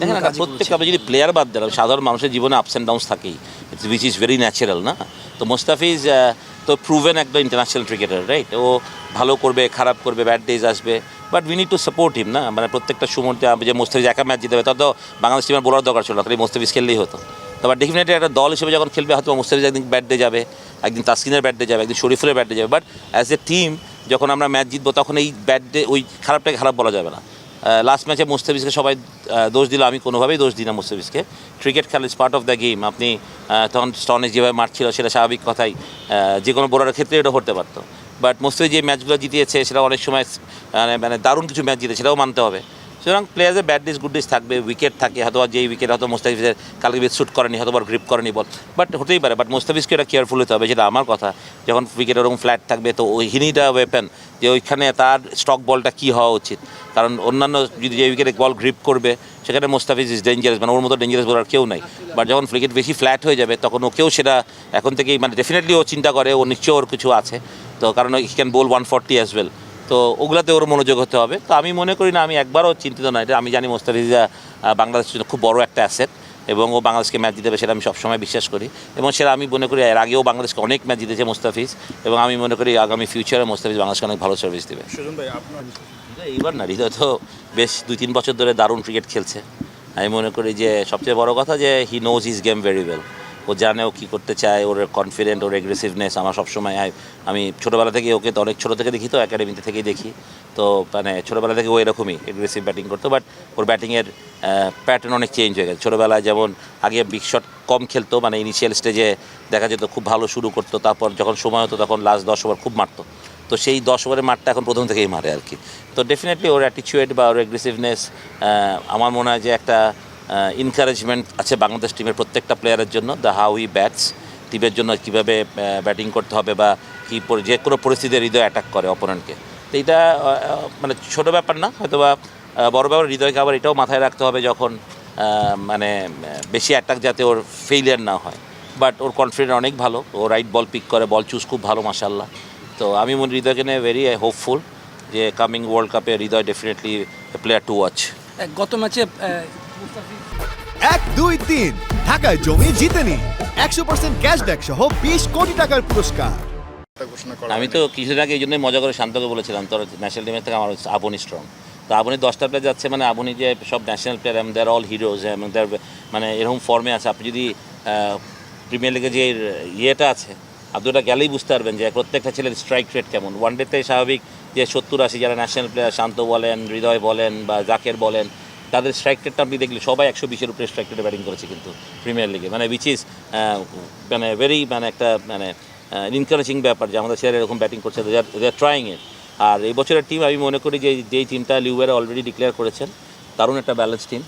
দেখেন না প্রত্যেক আপনি যদি প্লেয়ার বাদ দেন সাধারণ মানুষের জীবনে আপস অ্যান্ড ডাউনস থাকেই। উইচ ইজ ভেরি ন্যাচারাল না? তো মোস্তাফিজ তো প্রুভেন একটা ইন্টারন্যাশনাল ক্রিকেটার রাইট ও ভালো করবে খারাপ করবে ব্যাড ডেজ আসবে but we need to support him না? মানে প্রত্যেকটা সময়তে যে মোস্তাফিজ একা ম্যাচ জিতে হবে তত বাংলাদেশ টিমের বোলার দরকার ছিল না খালি মোস্তাফিজ খেললেই হতো। তবে ডেফিনেটলি একটা দল হিসেবে যখন খেলবে হয়তো মোস্তাফিজ একদিন ব্যাট ডে যাবে একদিন তাসকিনের ব্যাট ডে যাবে একদিন শরীফুলের ব্যাট ডে যাবে বাট অ্যাজ এ টিম যখন আমরা ম্যাচ জিতবো তখন এই ব্যাট ডে ওই খারাপটাকে খারাপ বলা যাবে না। লাস্ট ম্যাচে মুস্তাফিজকে সবাই দোষ দিল, আমি কোনোভাবেই দোষ দিই না মুস্তাফিজকে। ক্রিকেট খেলা is part of the game আপনি তখন স্টনে যেভাবে মারছিল, সেটা স্বাভাবিক কথাই যে কোনো বোলারের ক্ষেত্রে এটা হতে পারতো। বাট মুস্তাফিজ যে ম্যাচগুলো জিতিয়েছে সেটা অনেক সময় মানে মানে দারুণ কিছু ম্যাচ জিতে সেটাও মানতে হবে। সুতরাং প্লেয়ার্সের ব্যাড ডিস গুড ডিস থাকবে উইকেট থাকে হয়তো যেই উইকেট হয়তো মুস্তাফিজের কালকে বেশ শ্যুট করেনি হয়তো গ্রিপ করেনি বল বাট হতেই পারে বাট মুস্তাফিজকে এটা কেয়ারফুল হতে হবে যেটা আমার কথা। যখন উইকেট ওরকম ফ্ল্যাট থাকবে, তো ওই হিনিটা ওয়েপেন যে ওইখানে তার স্টক বলটা কী হওয়া উচিত। কারণ অন্যান্য যদি যে উইকেটে বল গ্রিপ করবে, সেখানে মুস্তাফিজ ইজ ডেঞ্জারাস মানে ওর মতো ডেঞ্জারাস বলার কেউ নাই। বাট যখন উইকেট বেশি ফ্ল্যাট হয়ে যাবে, তখন ওকেও সেটা এখন থেকেই মানে ডেফিনেটলি ও চিন্তা করে, ও নিশ্চয়ই ওর কিছু আছে। তো কারণ he can bowl one forty as well তো ওগুলাতে ওর মনোযোগ হতে হবে। তো আমি মনে করি না আমি একবারও চিন্তিত না এটা আমি জানি মোস্তাফিজা বাংলাদেশের জন্য খুব বড় একটা অ্যাসেট এবং ও বাংলাদেশকে ম্যাচ জিতে সেটা আমি সবসময় বিশ্বাস করি এবং সেটা আমি মনে করি এর আগেও বাংলাদেশকে অনেক ম্যাচ জিতেছে মোস্তাফিজ এবং আমি মনে করি আগামী ফিউচারে মোস্তাফিজ বাংলাদেশকে অনেক ভালো সার্ভিস দেবে। এইবার না হৃদয় তো বেশ দুই তিন বছর ধরে দারুণ ক্রিকেট খেলছে। আমি মনে করি যে সবচেয়ে বড় কথা যে he knows his game very well ও জানে ও কী করতে চায়, ওর কনফিডেন্ট ওর এগ্রেসিভনেস আমার সবসময় আমি ছোটোবেলা থেকে ওকে তো অনেক ছোটো থেকে দেখি তো একাডেমিতে থেকেই দেখি। তো মানে ছোটোবেলা থেকে ও এরকমই এগ্রেসিভ ব্যাটিং করতো বাট ওর ব্যাটিংয়ের প্যাটার্ন অনেক চেঞ্জ হয়ে গেছে। ছোটোবেলায় যেমন আগে বিগ শট কম খেলতো মানে ইনিশিয়াল স্টেজে দেখা যেত খুব ভালো শুরু করতো, তারপর যখন সময় হতো তখন লাস্ট দশ ওভার খুব মারতো। তো সেই দশ ওভারের মাঠটা এখন প্রথম থেকেই মারে আর কি। তো ডেফিনেটলি ওর অ্যাটিচিউড বা ওর এগ্রেসিভনেস আমার মনে হয় যে একটা ইনকারেজমেন্ট আছে বাংলাদেশ টিমের প্রত্যেকটা প্লেয়ারের জন্য দ্য হাউ ই ব্যাটস টিমের জন্য কীভাবে ব্যাটিং করতে হবে বা কী যে কোনো পরিস্থিতিতে হৃদয় অ্যাটাক করে অপোনেন্টকে তো এটা মানে ছোটো ব্যাপার না হয়তো বা বড় ব্যাপার, হৃদয়কে আবার এটাও মাথায় রাখতে হবে যখন মানে বেশি অ্যাটাক যাতে ওর ফেইলিয়ার না হয়। বাট ওর কনফিডেন্ট অনেক ভালো, ও রাইট বল পিক করে বল চুজ খুব ভালো মাসাল্লাহ তো আমি মনে হৃদয়কে নিয়ে ভেরি হোপফুল যে কামিং ওয়ার্ল্ড কাপে Hridoy definitely player to watch গত ম্যাচে এক, দুই, তিন। ঢাকায় জমি জিতে নিন একশো পার্সেন্ট ক্যাশব্যাক সহ বিশ কোটি টাকার পুরস্কার। আমি তো কিছুদিন আগে এই জন্যই মজা করে শান্তকে বলেছিলাম, তোর ন্যাশনাল টিমের থেকে আমার আবনি স্ট্রং তো আবনি দশটা প্লেয়ার যাচ্ছে মানে আবনি যে সব ন্যাশনাল প্লেয়ার এবং দেয়ার অল হিরোজ এবং দেয়ার মানে এরকম ফর্মে আছে। আপনি যদি প্রিমিয়ার লিগে যে ইয়েটা আছে, আপনি ওটা গেলেই বুঝতে পারবেন যে প্রত্যেকটা ছেলের স্ট্রাইক রেট কেমন। ওয়ান ডেতে স্বাভাবিক যে সত্তর আশি যারা ন্যাশনাল প্লেয়ার শান্ত বলেন, হৃদয় বলেন, বা জাকের বলেন তাদের স্ট্রাইক রেটটা আপনি দেখলে সবাই একশো বিশের উপরে স্ট্রাইক রেটে ব্যাটিং করেছে কিন্তু প্রিমিয়ার লিগে মানে উইচ ইজ মানে ভেরি মানে একটা মানে ইনকারেজিং ব্যাপার যে আমাদের ছেলেরা এরকম ব্যাটিং করছে আর ট্রাইং ইট আর এই বছরের টিম আমি মনে করি যে যেই টিমটা লিউয়ারে অলরেডি ডিক্লেয়ার করেছেন, দারুণ একটা ব্যালেন্স টিম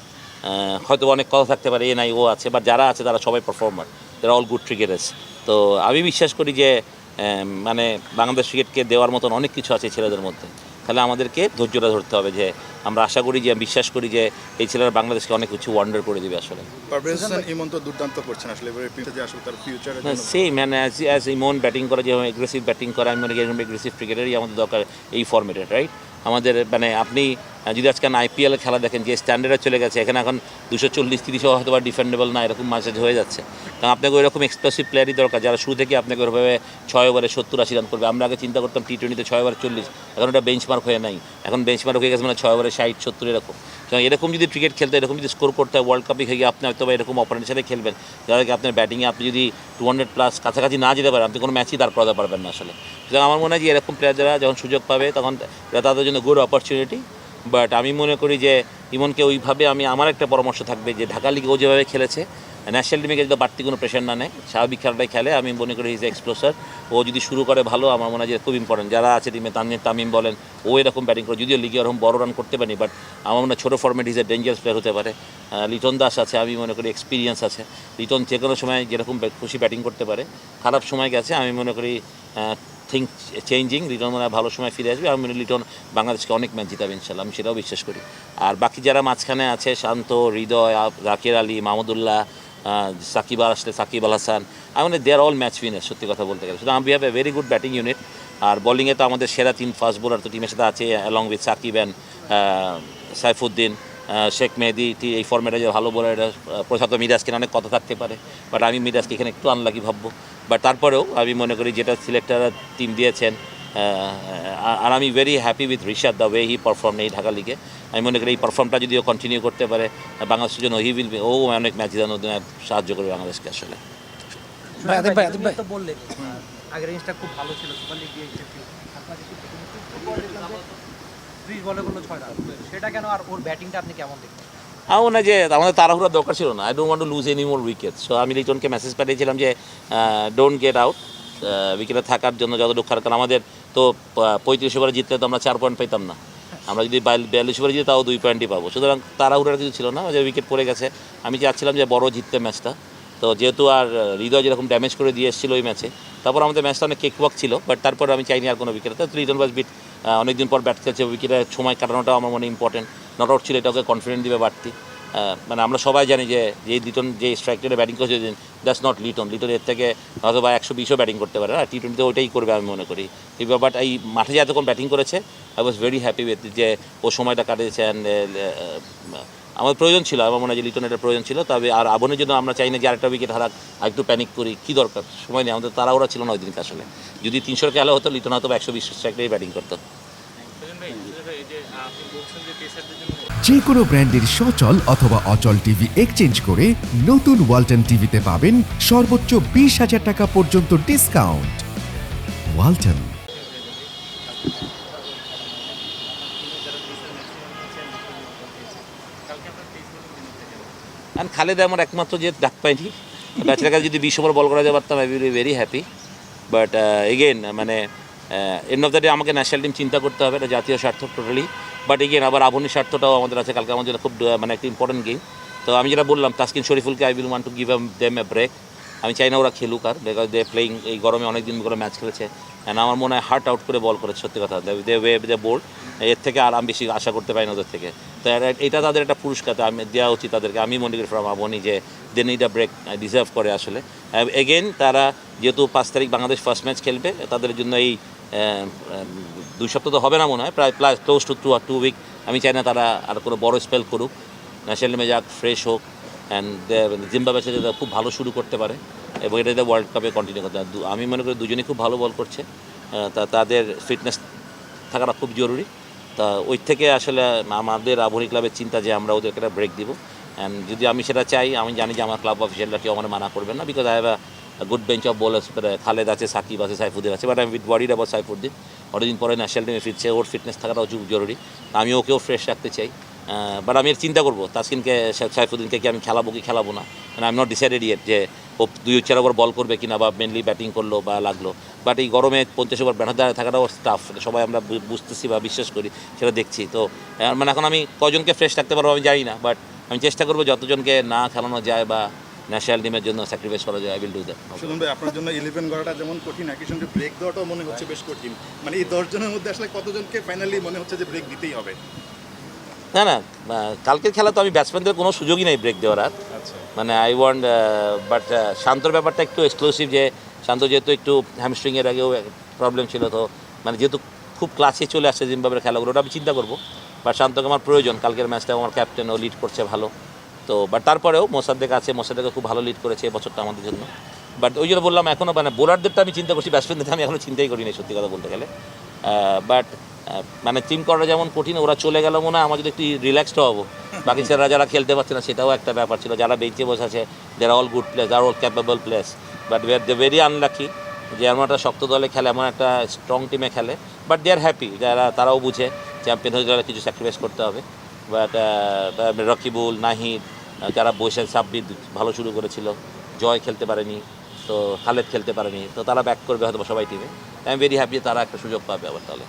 হয়তো অনেক কথা থাকতে পারে এ নাই ও আছে বা যারা আছে তারা সবাই পারফর্মার তারা অল গুড ক্রিকেটার্স তো আমি বিশ্বাস করি যে মানে বাংলাদেশ ক্রিকেটকে দেওয়ার মতন অনেক কিছু আছে ছেলেদের মধ্যে। তাহলে আমাদেরকে ধৈর্যটা ধরতে হবে যে আমরা আশা করি যে বিশ্বাস করি যে এই ছেলেরা বাংলাদেশকে অনেক কিছু ওয়ান্ডার করে দিবে আসলে। ইমন তো দুর্দান্ত করছেন যে same man as as Emon batting করে যেমন এগ্রেসিভ ব্যাটিং করা আমি মনে করি এগ্রেসিভ ক্রিকেটারই আমাদের দরকার এই ফর্মেটে রাইট আমাদের মানে আপনি যদি আজকে আইপিএল খেলা দেখেন, যে স্ট্যান্ডার্ডে চলে গেছে, এখানে এখন দুশো চল্লিশ, তিরিশও হয়তো বা ডিফেন্ডেবল না, এরকম মাঝে হয়ে যাচ্ছে। কারণ আপনাকে ওইরকম এক্সপ্রেসিভ প্লেয়ারই দরকার, যারা শুরু থেকে আপনাকে ওইভাবে ছয় ওভারে সত্তর, আশি রান করবে। আমরা আগে চিন্তা করতাম টি টোয়েন্টিতে ছয় ওভারে চল্লিশ, এখন ওটা বেঞ্চমার্ক হয়ে নাই। এখন বেঞ্চমার্ক হয়ে গেছে মানে ছয় ওভারে ষাট, সত্তর, এরকম। সুতরাং এরকম যদি ক্রিকেট খেলতে, এরকম যদি স্কোর করতে হয় ওয়ার্ল্ড কাপে গিয়ে আপনি হয়তো বা এরকম অপারেন্টের সাথে খেলবেন। যাদেরকে আপনার ব্যাটিংয়ে আপনি যদি টু হান্ড্রেড প্লাস কাছাকাছি না যেতে পারেন, আপনি কোনো ম্যাচই দাঁড় করাতে পারবেন না আসলে। সুতরাং আমার মনে হয় যে এরকম প্লেয়াররা যখন সুযোগ পাবে, তখন তাদের জন্য গুড অপরচুনিটি বাট আমি মনে করি যে ইমনকে ওইভাবে আমি, আমার একটা পরামর্শ থাকবে যে ঢাকা লিগে ও যেভাবে খেলেছে ন্যাশনাল টিমে যদি বাড়তি কোনো প্রেশার না নেয়। স্বাভাবিক খেলাটাই খেলে। আমি মনে করি ইজ এক্সপ্লোসার ও যদি শুরু করে ভালো, আমার মনে হয় যে খুব ইম্পর্টেন্ট যারা আছে টিমে তানজিদ তামিম বলেন, ও এরকম ব্যাটিং করে। যদিও লিগে ওরকম বড় রান করতে পারি বাট আমার মনে হয় ছোটো format is a dangerous player হতে পারে। লিটন দাস আছে, আমি মনে করি এক্সপিরিয়েন্স আছে। লিটন যে কোনো সময় যেরকম খুশি ব্যাটিং করতে পারে। খারাপ সময় গেছে, আমি মনে করি থিঙ্ক চেঞ্জিং লিটন মনে ভালো সময় ফিরে আসবে। আমি লিটন বাংলাদেশকে অনেক ম্যাচ জিতাবে ইনশাল্লাহ আমি সেটাও বিশ্বাস করি। আর বাকি যারা মাঝখানে আছে, শান্ত, হৃদয় জাকির আলী, মাহমুদুল্লাহ সাকিব আল আসলে সাকিব আল হাসান আমি মানে they are all match winner সত্যি কথা বলতে গেলে। সুতরাং আমি have a very good batting unit আর বোলিংয়ে তো আমাদের সেরা তিন ফাস্ট বোলার তো টিমের সাথে আছে along with Shakib and Saifuddin Sheikh Mehedi T- এই ফর্মেটে যে ভালো বলে এটা প্রসাদ মিরাজকে অনেক কথা থাকতে পারে বাট আমি মিরাজকে এখানে একটু আনলাকি ভাববো। বাট তারপরেও আমি মনে করি যেটা সিলেক্টার টিম দিয়েছেন আর আমি very happy with Rishad the way he perform এই ঢাকা লিগে আমি মনে করি এই পারফর্মটা যদিও কন্টিনিউ করতে পারে বাংলাদেশের জন্য হি উইল ও অনেক ম্যাচ জন্য সাহায্য করবে বাংলাদেশকে আসলে। ভাই, আদিব ভাই, আদিব তুমি ভাই। তো বললে আগের ইনিংসটা খুব ভালো ছিল সুপার লিগ দিয়ে এসেছিল আপনাকে কি ফুটবল দেখলাম যে ত্রিশ বলে করল ছয় রান? সেটা কেন আর ওর ব্যাটিংটা আপনি কেমন দেখলেন? আমার মনে হয় যে আমাদের তাড়াহুড়ার দরকার ছিল না। I don't want to lose any more wicket so আমি লিটনকে মেসেজ পাঠিয়েছিলাম যে ডোন্ট গেট আউট উইকেটে থাকার জন্য যতটুকু খারাপ কারণ আমাদের তো পঁয়ত্রিশ ওভারে জিতলে তো আমরা চার পয়েন্ট পেতাম না। আমরা যদি বায়াল- বিয়াল্লিশ ওভারে জিতে তাও দুই পয়েন্টই পাবো। সুতরাং তাড়াহুড়ার কিছু ছিল না, যে উইকেট পড়ে গেছে। আমি চাচ্ছিলাম যে বড় জিততে ম্যাচটা তো যেহেতু আর হৃদয় যেরকম ড্যামেজ করে দিয়ে এসেছিল ওই ম্যাচে তারপর আমাদের ম্যাচটা অনেক কেকওয়াক ছিল বাট তারপর আমি চাইনি আর কোনো উইকেট তো লিটন বাস বিট অনেকদিন পর ব্যাট খেলছে উইকেটে সময় কাটানোটাও আমার মনে ইম্পর্টেন্ট নট আউট ছিল, এটা ওকে কনফিডেন্ট দিবে বাড়তি। মানে আমরা সবাই জানি যে যে লিটন যে স্ট্রাইক রেটে ব্যাটিং করছে দ্যাটস নট লিটন লিটন এর থেকে হয়তো বা একশো বিশও ব্যাটিং করতে পারে আর টি টোয়েন্টিতে ওইটাই করবে আমি মনে করি। বাট এই মাঠে যে এতক্ষণ ব্যাটিং করেছে I was very happy with যে ও সময়টা কাটিয়েছে অ্যান্ড আমার প্রয়োজন ছিল, আমার মনে হয় যে লিটনের প্রয়োজন ছিল, তবে আর আবনের জন্য আমরা চাই না যে আরেকটা উইকেট হারাক, আর একটু প্যানিক করি, কী দরকার? সময় নেই, আমাদের তারা ওরা ছিল না ওই দিনকে আসলে। যদি তিনশোর খেলা হতো লিটন হয়তো একশো বিশ স্ট্রাইক ব্যাটিং করতো। যে কোনো ব্র্যান্ডের সচল অথবা অচল টিভি এক্সচেঞ্জ করে নতুন ওয়ালটন টিভিতে পাবেন সর্বোচ্চ বিশ হাজার টাকা পর্যন্ত ডিসকাউন্ট ওয়ালটন আর খালেদ আমার একমাত্র যে ডাক পাইনি। ব্যাচের কাছে যদি বিশ ওভার বল করা যেতে পারতাম I will very happy but again মানে এন্ড অফ দ্য ডে আমাকে ন্যাশনাল টিম চিন্তা করতে হবে, এটা জাতীয় স্বার্থ টোটালি বাট এগেন আবার আবহানী স্বার্থটাও আমাদের আছে, কালকে আমাদের খুব মানে একটা ইম্পর্টেন্ট গেম তো আমি যেটা বললাম, Taskin শরীফুলকে I will want to give them a break আমি চাই না ওরা খেলুক আর বিকজ দে প্লেইং এই গরমে অনেক দিন করে ম্যাচ খেলেছে। অ্যান্ড আমার মনে হয় হার্ট আউট করে বল করেছে, সত্যি কথা। দে ওয়ে দে বোর্ড এর থেকে আর আমি বেশি আশা করতে পারি না ওদের থেকে। তো এটা তাদের একটা পুরস্কার আমি দেওয়া উচিত তাদেরকে। আমি মনে করি ফ্রম আবনি যে they need a break deserve করে আসলে। এগেন তারা যেহেতু পাঁচ তারিখ বাংলাদেশ ফার্স্ট ম্যাচ খেলবে, তাদের জন্য এই দুই সপ্তাহ তো হবে না মনে হয়। প্রায় plus close to two two week আমি চাই না তারা আর কোনো বড় স্পেল করুক। ন্যাশনাল টিমে যাক ফ্রেশ হোক অ্যান্ড জিম্বাবের সাথে খুব ভালো শুরু করতে পারে, এবং এটাতে ওয়ার্ল্ড কাপে কন্টিনিউ করতে আমি মনে করি দুজনেই খুব ভালো বল করছে। তা তাদের ফিটনেস থাকাটা খুব জরুরি। তা ওই থেকে আসলে আমাদের আবহানী ক্লাবের চিন্তা যে আমরা ওদেরকে একটা ব্রেক দিব। অ্যান্ড যদি আমি সেটা চাই, আমি জানি যে আমার ক্লাব অফিসিয়ালরা কেউ আমার মানা করবেন না because I have good bench of bowlers Khaled আছে সাকিব আছে সাইফুদ্দিন আছে বাট আমি উইথ বডিড আবার সাইফুদ্দিন অনেকদিন পরে ন্যাশনাল টিমে ফিরছে, ওর ফিটনেস থাকাটাও জরুরি। আমি ওকেও ফ্রেশ রাখতে চাই। বাট আমি এর চিন্তা করব, তাসকিনকে সাইফুদ্দিনকে কি আমি খেলাবো কি খেলাবো না? মানে I am not decided yet যে ও দুই চার ওভার বল করবে কিনা বা মেনলি ব্যাটিং করল বা লাগল। বাট এই গরমে পঞ্চাশ ওভার ব্যাটার দ্বারা থাকাটাও স্টাফ সবাই আমরা বুঝতেছি বা বিশ্বাস করি সেটা দেখছি। তো মানে এখন আমি কজনকে ফ্রেশ রাখতে পারব আমি জানি না বাট আমি চেষ্টা করব যতজনকে না খেলানো যায় বা ন্যাশনাল টিমের জন্য স্যাক্রিফাইস করা যায় I will do that Sujon ভাই আপনার জন্য ইলেভেন গড়াটা যেমন কঠিন একই সঙ্গে ব্রেক দেওয়াটাও মনে হচ্ছে বেশ কঠিন। মানে এই দশ জনের মধ্যে আসলে কতজনকে ফাইনালি মনে হচ্ছে যে ব্রেক দিতেই হবে? না না কালকের খেলা তো আমি ব্যাটসম্যানদের কোনো সুযোগই নেই ব্রেক দেওয়ার আর। আচ্ছা। মানে আই ওয়ান্ট বাট শান্তর ব্যাপারটা একটু এক্সক্লুসিভ যে শান্ত যেহেতু একটু হ্যামস্ট্রিংয়ের আগেও প্রবলেম ছিল, তো মানে যেহেতু খুব ক্লাসে চলে আসছে জিম্বাবের খেলাগুলো, ওটা আমি চিন্তা করব। বাট শান্তকে আমার প্রয়োজন, কালকের ম্যাচটা আমার ক্যাপ্টেন ও লিড করছে ভালো। তো বাট তারপরেও মোসাদ্দেক আছে মোসাদ্দেকে খুব ভালো লিড করেছে এবছরটা আমাদের জন্য। বাট ওই জন্য বললাম এখনও মানে বোলারদেরটা আমি চিন্তা করছি ব্যাটসম্যানদের আমি এখনও চিন্তাই করিনি, সত্যি কথা বলতে গেলে। বাট মানে টিম করাটা যেমন কঠিন, ওরা চলে গেল মনে হয়, আমার যদি একটু রিল্যাক্সড হব। বাকি ছেলেরা যারা খেলতে পারছে না, সেটাও একটা ব্যাপার ছিল। যারা বেঞ্চে বসে আছে যারা all good players are all capable players but we are the very unlucky যে এমন একটা শক্ত দলে খেলে, এমন একটা স্ট্রং টিমে খেলে। বাট দে আর হ্যাপি যারা, তারাও বুঝে চ্যাম্পিয়ন হয়ে গেলে কিছু স্যাক্রিফাইস করতে হবে। বাট রকিবুল নাহিদ যারা বসে সাব্বির ভালো শুরু করেছিল। জয় খেলতে পারেনি। তো খালেদ খেলতে পারেনি। তো তারা ব্যাক করবে হয়তো সবাই টিমে আই এম ভেরি হ্যাপি তারা একটা সুযোগ পাবে আবার তাহলে।